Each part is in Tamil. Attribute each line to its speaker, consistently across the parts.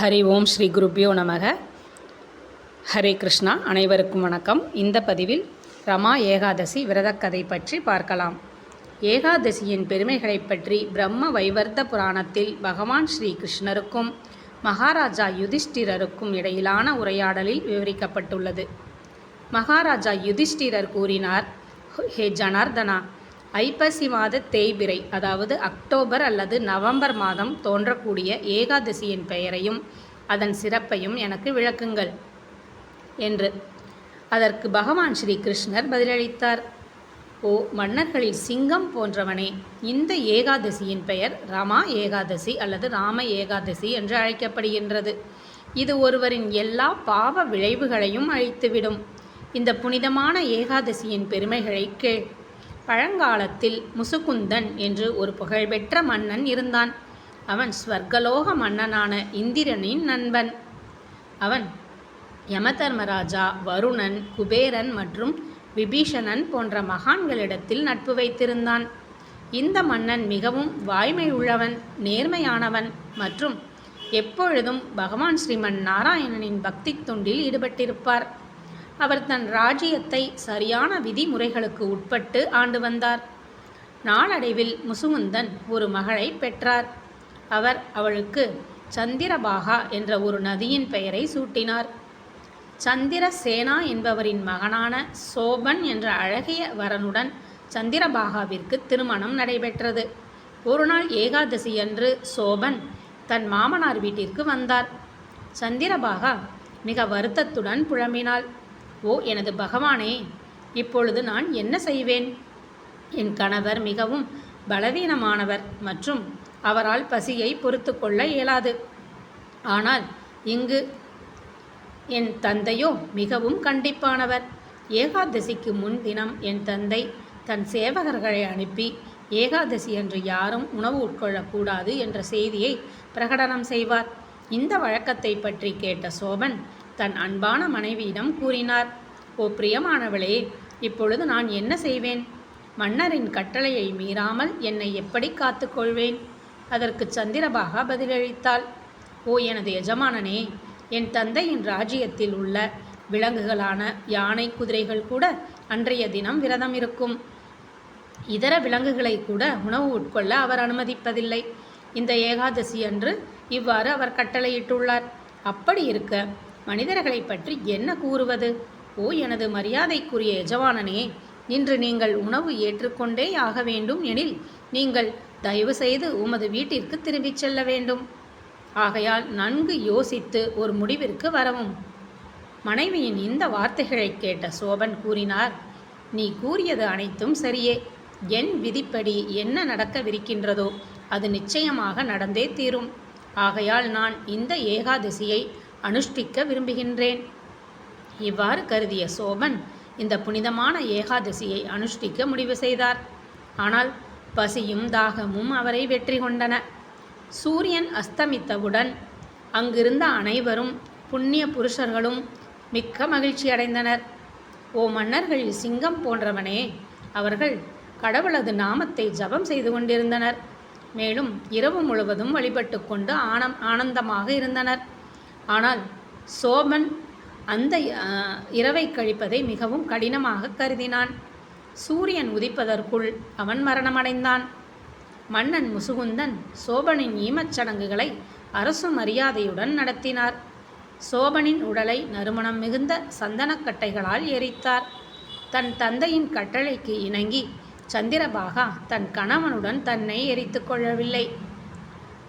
Speaker 1: ஹரி ஓம் ஸ்ரீ குருபியோ நமக. ஹரே கிருஷ்ணா அனைவருக்கும் வணக்கம். இந்த பதிவில் ரமா ஏகாதசி விரதக்கதை பற்றி பார்க்கலாம். ஏகாதசியின் பெருமைகளைப் பற்றி பிரம்ம வைவர்த்த புராணத்தில் பகவான் ஸ்ரீ கிருஷ்ணருக்கும் மகாராஜா யுதிஷ்டிரருக்கும் இடையிலான உரையாடலில் விவரிக்கப்பட்டுள்ளது. மகாராஜா யுதிஷ்டிரர் கூறினார் ஹே ஜனார்தனா ஐப்பசி மாத தேய்பிறை அதாவது அக்டோபர் அல்லது நவம்பர் மாதம் தோன்றக்கூடிய ஏகாதசியின் பெயரையும் அதன் சிறப்பையும் எனக்கு விளக்குங்கள் என்று. அதற்கு பகவான் ஸ்ரீ கிருஷ்ணர் பதிலளித்தார். ஓ மன்னர்களில் சிங்கம் போன்றவனே இந்த ஏகாதசியின் பெயர் ரமா ஏகாதசி அல்லது ராம ஏகாதசி என்று அழைக்கப்படுகின்றது. இது ஒருவரின் எல்லா பாவ விளைவுகளையும் அழித்துவிடும். இந்த புனிதமான ஏகாதசியின் பெருமைகளை கேள். பழங்காலத்தில் முசுகுந்தன் என்று ஒரு புகழ்பெற்ற மன்னன் இருந்தான். அவன் ஸ்வர்கலோக மன்னனான இந்திரனின் நண்பன். அவன் யமதர்மராஜா வருணன் குபேரன் மற்றும் விபீஷணன் போன்ற மகான்களிடத்தில் நட்பு வைத்திருந்தான். இந்த மன்னன் மிகவும் வாய்மை உள்ளவன் நேர்மையானவன் மற்றும் எப்பொழுதும் பகவான் ஸ்ரீமன் நாராயணனின் பக்தி தொண்டில் ஈடுபட்டிருப்பார். அவர் தன் ராஜ்யத்தை சரியான விதிமுறைகளுக்கு உட்பட்டு ஆண்டு வந்தார். நாளடைவில் முசுமுந்தன் ஒரு மகளை பெற்றார். அவர் அவளுக்கு சந்திரபாகா என்ற ஒரு நதியின் பெயரை சூட்டினார். சந்திரசேனா என்பவரின் மகனான சோபன் என்ற அழகிய வரனுடன் சந்திரபாகாவிற்கு திருமணம் நடைபெற்றது. ஒருநாள் ஏகாதசியன்று ஏகாதசி அன்று சோபன் தன் மாமனார் வீட்டிற்கு வந்தார். சந்திரபாகா மிக வருத்தத்துடன் புழம்பினாள் ஓ எனது பகவானே இப்பொழுது நான் என்ன செய்வேன்? என் கணவர் மிகவும் பலவீனமானவர் மற்றும் அவரால் பசியை பொறுத்து கொள்ள இயலாது. ஆனால் இங்கு என் தந்தையோ மிகவும் கண்டிப்பானவர். ஏகாதசிக்கு முன்தினம் என் தந்தை தன் சேவகர்களை அனுப்பி ஏகாதசி என்று யாரும் உணவு உட்கொள்ளக்கூடாது என்ற செய்தியை பிரகடனம் செய்வார். இந்த வழக்கத்தை பற்றி கேட்ட சோபன் தன் அன்பான மனைவியிடம் கூறினார் ஓ பிரியமானவளே இப்பொழுது நான் என்ன செய்வேன்? மன்னரின் கட்டளையை மீறாமல் என்னை எப்படி காத்துக்கொள்வேன் அதற்கு சந்திரபாகா பதிலளித்தாள் ஓ எனது எஜமானனே என் தந்தையின் ராஜ்யத்தில் உள்ள விலங்குகளான யானை குதிரைகள் கூட அன்றைய தினம் விரதம் இருக்கும். இதர விலங்குகளை கூட உணவு உட்கொள்ள அவர் அனுமதிப்பதில்லை. இந்த ஏகாதசி அன்று இவ்வாறு அவர் கட்டளையிட்டுள்ளார். அப்படி இருக்க மனிதர்களை பற்றி என்ன கூறுவது? ஓ எனது மரியாதைக்குரிய எஜமானனே இன்று நீங்கள் உணவு ஏற்றுக்கொண்டே ஆக வேண்டும் எனில் நீங்கள் தயவு செய்து உமது வீட்டிற்கு திரும்பிச் செல்ல வேண்டும். ஆகையால் நன்கு யோசித்து ஒரு முடிவிற்கு வரவும். மனைவியின் இந்த வார்த்தைகளை கேட்ட சோபன் கூறினார் நீ கூறியது அனைத்தும் சரியே. என் விதிப்படி என்ன நடக்கவிருக்கின்றதோ அது நிச்சயமாக நடந்தே தீரும். ஆகையால் நான் இந்த ஏகாதசியை அனுஷ்டிக்க விரும்புகின்றேன். இவ்வாறு கருதிய சோபன் இந்த புனிதமான ஏகாதசியை அனுஷ்டிக்க முடிவு செய்தார். ஆனால் பசியும் தாகமும் அவரை வெற்றி கொண்டன. சூரியன் அஸ்தமித்தவுடன் அங்கிருந்த அனைவரும் புண்ணிய புருஷர்களும் மிக்க மகிழ்ச்சி அடைந்தனர். ஓ மன்னர்களில் சிங்கம் போன்றவனே அவர்கள் கடவுளது நாமத்தை ஜபம் செய்து கொண்டிருந்தனர். மேலும் இரவு முழுவதும் வழிபட்டு கொண்டு ஆனம் ஆனந்தமாக இருந்தனர். ஆனால் சோபன் அந்த இரவை கழிப்பதை மிகவும் கடினமாக கருதினான். சூரியன் உதிப்பதற்குள் அவன் மரணமடைந்தான். மன்னன் முசுகுந்தன் சோபனின் ஈமச்சடங்குகளை அரசு மரியாதையுடன் நடத்தினார். சோபனின் உடலை நறுமணம் மிகுந்த சந்தனக்கட்டைகளால் எரித்தார். தன் தந்தையின் கட்டளைக்கு இணங்கி சந்திரபாகா தன் கணவனுடன் தன்னை எரித்து கொள்ளவில்லை.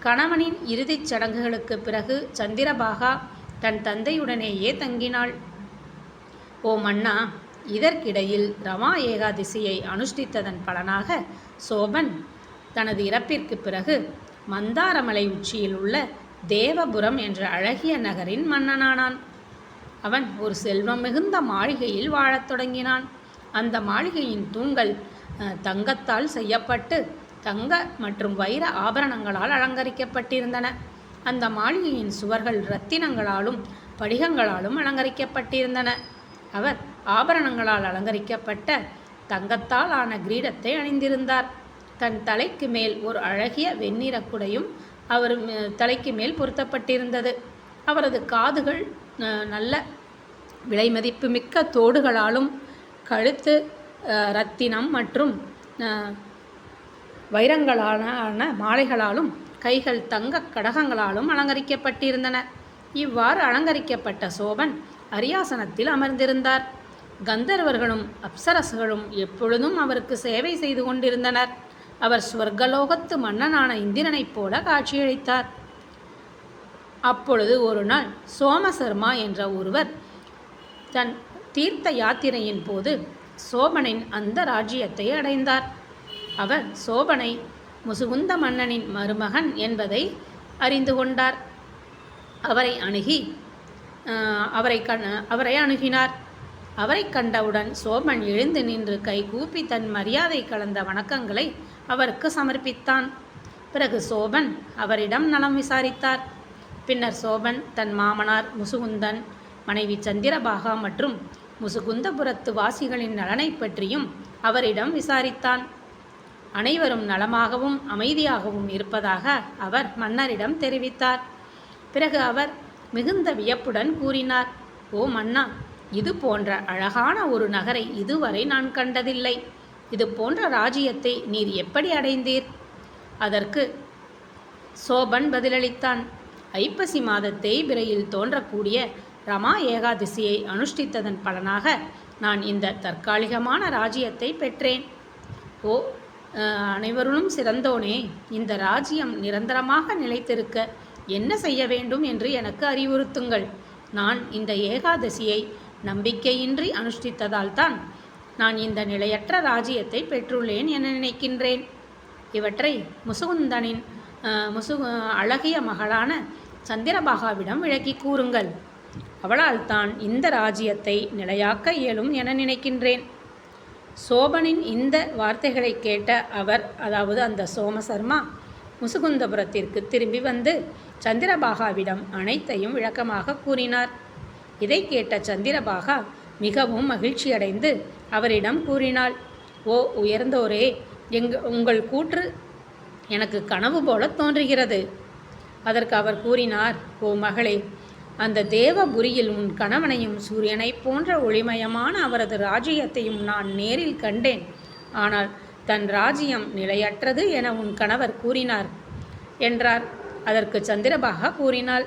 Speaker 1: கணவனின் இறுதிச் சடங்குகளுக்கு பிறகு சந்திரபாகா தன் தந்தையுடனேயே தங்கினாள். ஓ மன்னா இதற்கிடையில் ரமா ஏகாதசியை அனுஷ்டித்ததன் பலனாக சோபன் தனது இறப்பிற்கு பிறகு மந்தாரமலை உச்சியில் உள்ள தேவபுரம் என்ற அழகிய நகரின் மன்னனானான். அவன் ஒரு செல்வம் மிகுந்த மாளிகையில் வாழத் தொடங்கினான். அந்த மாளிகையின் தூண்கள் தங்கத்தால் செய்யப்பட்டு தங்க மற்றும் வைர ஆபரணங்களால் அலங்கரிக்கப்பட்டிருந்தன. அந்த மாளிகையின் சுவர்கள் இரத்தினங்களாலும் படிகங்களாலும் அலங்கரிக்கப்பட்டிருந்தன. அவர் ஆபரணங்களால் அலங்கரிக்கப்பட்ட தங்கத்தால் ஆன கிரீடத்தை அணிந்திருந்தார். தன் தலைக்கு மேல் ஒரு அழகிய வெண்ணிற குடையும் அவர் தலைக்கு மேல் பொருத்தப்பட்டிருந்தது. அவரது காதுகள் நல்ல விலைமதிப்பு மிக்க தோடுகளாலும் கழுத்து ரத்தினம் மற்றும் வைரங்களான மாலைகளாலும் கைகள் தங்கக் கடகங்களாலும் அலங்கரிக்கப்பட்டிருந்தன. இவ்வாறு அலங்கரிக்கப்பட்ட சோபன் அரியாசனத்தில் அமர்ந்திருந்தார். கந்தர்வர்களும் அப்சரசுகளும் எப்பொழுதும் அவருக்கு சேவை செய்து கொண்டிருந்தனர். அவர் ஸ்வர்கலோகத்து மன்னனான இந்திரனைப் போல காட்சியளித்தார். அப்பொழுது ஒரு நாள் சோமசர்மா என்ற ஒருவர் தன் தீர்த்த யாத்திரையின் போது சோபனின் அந்த ராஜ்யத்தை அடைந்தார். அவர் சோபனை முசுகுந்த மன்னனின் மருமகன் என்பதை அறிந்து கொண்டார். அவரை அணுகி அவரை கண் அவரை அணுகினார். அவரை கண்டவுடன் சோபன் எழுந்து நின்று கை கூப்பி தன் மரியாதை கலந்த வணக்கங்களை அவருக்கு சமர்ப்பித்தான். பிறகு சோபன் அவரிடம் நலம் விசாரித்தார். பின்னர் சோபன் தன் மாமனார் முசுகுந்தன் மனைவி சந்திரபாகா மற்றும் முசுகுந்தபுரத்து வாசிகளின் நலனைப் பற்றியும் அவரிடம் விசாரித்தான். அனைவரும் நலமாகவும் அமைதியாகவும் இருப்பதாக அவர் மன்னரிடம் தெரிவித்தார். பிறகு அவர் மிகுந்த வியப்புடன் கூறினார் ஓ மன்னா இது போன்ற அழகான ஒரு நகரை இதுவரை நான் கண்டதில்லை. இது போன்ற ராஜ்யத்தை நீர் எப்படி அடைந்தீர்? அதற்கு சோபன் பதிலளித்தான் ஐப்பசி மாத தேய்பிரையில் தோன்றக்கூடிய ரமா ஏகாதசியை அனுஷ்டித்ததன் பலனாக நான் இந்த தற்காலிகமான ராஜ்யத்தை பெற்றேன். ஓ அனைவருளும் சிறந்தோனே. இந்த ராஜ்யம் நிரந்தரமாக நிலைத்திருக்க என்ன செய்ய வேண்டும் என்று எனக்கு அறிவுறுத்துங்கள். நான் இந்த ஏகாதசியை நம்பிக்கையின்றி அனுஷ்டித்ததால் தான் நான் இந்த நிலையற்ற ராஜ்யத்தை பெற்றுள்ளேன் என நினைக்கின்றேன். இவற்றை முசுகுந்தனின் முசு அழகிய மகளான சந்திரபாகாவிடம் விளக்கி கூறுங்கள். அவளால் தான் இந்த ராஜ்யத்தை நிலையாக்க இயலும் என நினைக்கின்றேன். சோபனின் இந்த வார்த்தைகளை கேட்ட அவர் அதாவது அந்த சோமசர்மா முசுகுந்தபுரத்திற்கு திரும்பி வந்து சந்திரபாகாவிடம் அனைத்தையும் விளக்கமாக கூறினார். இதை கேட்ட சந்திரபாகா மிகவும் மகிழ்ச்சியடைந்து அவரிடம் கூறினாள் ஓ உயர்ந்தோரே எங்க உங்கள் கூற்று எனக்கு கனவு போல தோன்றுகிறது. அதற்கு அவர் கூறினார் ஓ மகளே அந்த தேவபுரியில் உன் கணவனையும் சூரியனைப் போன்ற ஒளிமயமான அவரது ராஜ்யத்தையும் நான் நேரில் கண்டேன். ஆனால் தன் ராஜ்யம் நிலையற்றது என உன் கணவர் கூறினார். என்றார். அதற்கு சந்திரபாகா கூறினாள்.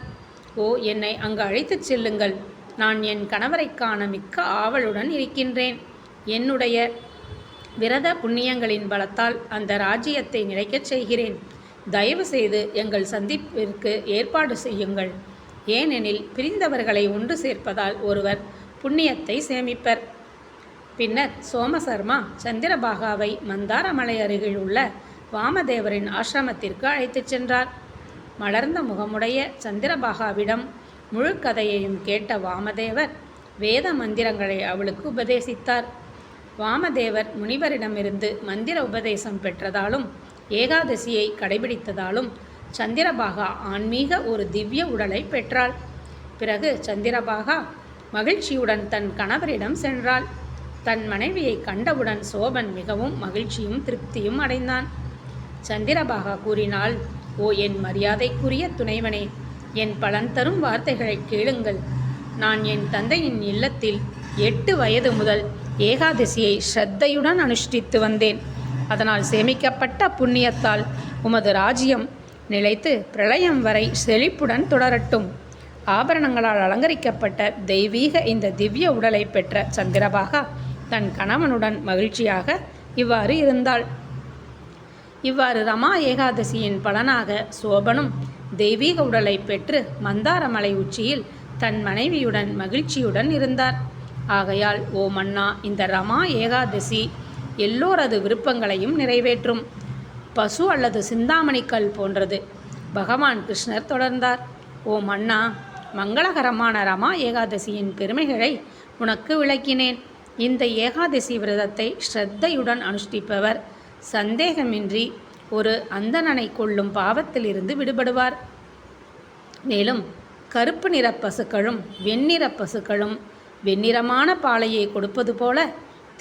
Speaker 1: ஓ என்னை அங்கு அழைத்துச் செல்லுங்கள். நான் என் கணவரைக் காண மிக்க ஆவலுடன் இருக்கின்றேன். என்னுடைய விரத புண்ணியங்களின் பலத்தால் அந்த ராஜ்யத்தை நிலைக்கச் செய்கிறேன். தயவு செய்து எங்கள் சந்திப்பிற்கு ஏற்பாடு செய்யுங்கள். ஏனெனில் பிரிந்தவர்களை ஒன்று சேர்ப்பதால் ஒருவர் புண்ணியத்தை சேமிப்பர். பின்னர் சோமசர்மா சந்திரபாகாவை மந்தாரமலை அருகில் உள்ள வாமதேவரின் ஆசிரமத்திற்கு அழைத்துச் சென்றார். மலர்ந்த முகமுடைய சந்திரபாகாவிடம் முழு கதையையும் கேட்ட வாமதேவர் வேத மந்திரங்களை அவளுக்கு உபதேசித்தார். வாமதேவர் முனிவரிடமிருந்து மந்திர உபதேசம் பெற்றதாலும் ஏகாதசியை கடைபிடித்ததாலும் சந்திரபாகா ஆன்மீக ஒரு திவ்ய உடலை பெற்றாள். பிறகு சந்திரபாகா மகிழ்ச்சியுடன் தன் கணவரிடம் சென்றாள். தன் மனைவியை கண்டவுடன் சோபன் மிகவும் மகிழ்ச்சியும் திருப்தியும் அடைந்தான். சந்திரபாகா கூறினாள் ஓ என் மரியாதைக்குரிய துணைவனே என் பலன் தரும் வார்த்தைகளை கேளுங்கள். நான் என் தந்தையின் இல்லத்தில் எட்டு வயது முதல் ஏகாதசியை ஸ்ரத்தையுடன் அனுஷ்டித்து வந்தேன். அதனால் சேமிக்கப்பட்ட புண்ணியத்தால் உமது ராஜ்யம் நிலைத்து பிரளயம் வரை செழிப்புடன் தொடரட்டும். ஆபரணங்களால் அலங்கரிக்கப்பட்ட தெய்வீக இந்த திவ்ய உடலை பெற்ற சந்திரபாகா தன் கணவனுடன் மகிழ்ச்சியாக இவ்வாறு இருந்தாள். இவ்வாறு ரமா ஏகாதசியின் பலனாக சோபனும் தெய்வீக உடலை பெற்று மந்தாரமலை உச்சியில் தன் மனைவியுடன் மகிழ்ச்சியுடன் இருந்தார். ஆகையால் ஓ மன்னா இந்த ரமா ஏகாதசி எல்லோரது விருப்பங்களையும் நிறைவேற்றும். பசு அல்லது சிந்தாமணிக்கல் போன்றது. பகவான் கிருஷ்ணர் தொடர்ந்தார். ஓ மன்னா மங்களகரமான ரமா ஏகாதசியின் பெருமைகளை உனக்கு விளக்கினேன். இந்த ஏகாதசி விரதத்தை ஸ்ரத்தையுடன் அனுஷ்டிப்பவர். சந்தேகமின்றி ஒரு அந்தணனை கொள்ளும் பாவத்திலிருந்து விடுபடுவார். மேலும் கருப்பு நிற பசுக்களும் வெண்ணிற பசுக்களும் வெண்ணிறமான பாலையை கொடுப்பது போல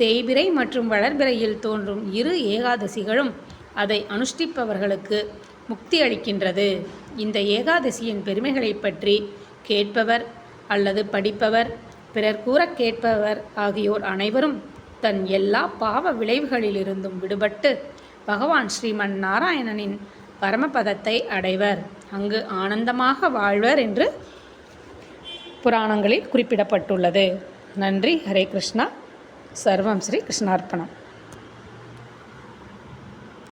Speaker 1: தேய்பிரை மற்றும் வளர்பிறையில் தோன்றும் இரு ஏகாதசிகளும் அதை அனுஷ்டிப்பவர்களுக்கு முக்தி அளிக்கின்றது. இந்த ஏகாதசியின் பெருமைகளைப் பற்றி கேட்பவர் அல்லது படிப்பவர் பிறர் கூற கேட்பவர் ஆகியோர் அனைவரும் தன் எல்லா பாவ விளைவுகளிலிருந்தும் விடுபட்டு பகவான் ஸ்ரீமன் நாராயணனின் பரமபதத்தை அடைவர். அங்கு ஆனந்தமாக வாழ்வர் என்று புராணங்களில் குறிப்பிடப்பட்டுள்ளது. நன்றி. ஹரே கிருஷ்ணா. சர்வம் ஸ்ரீ கிருஷ்ணார்ப்பணம்.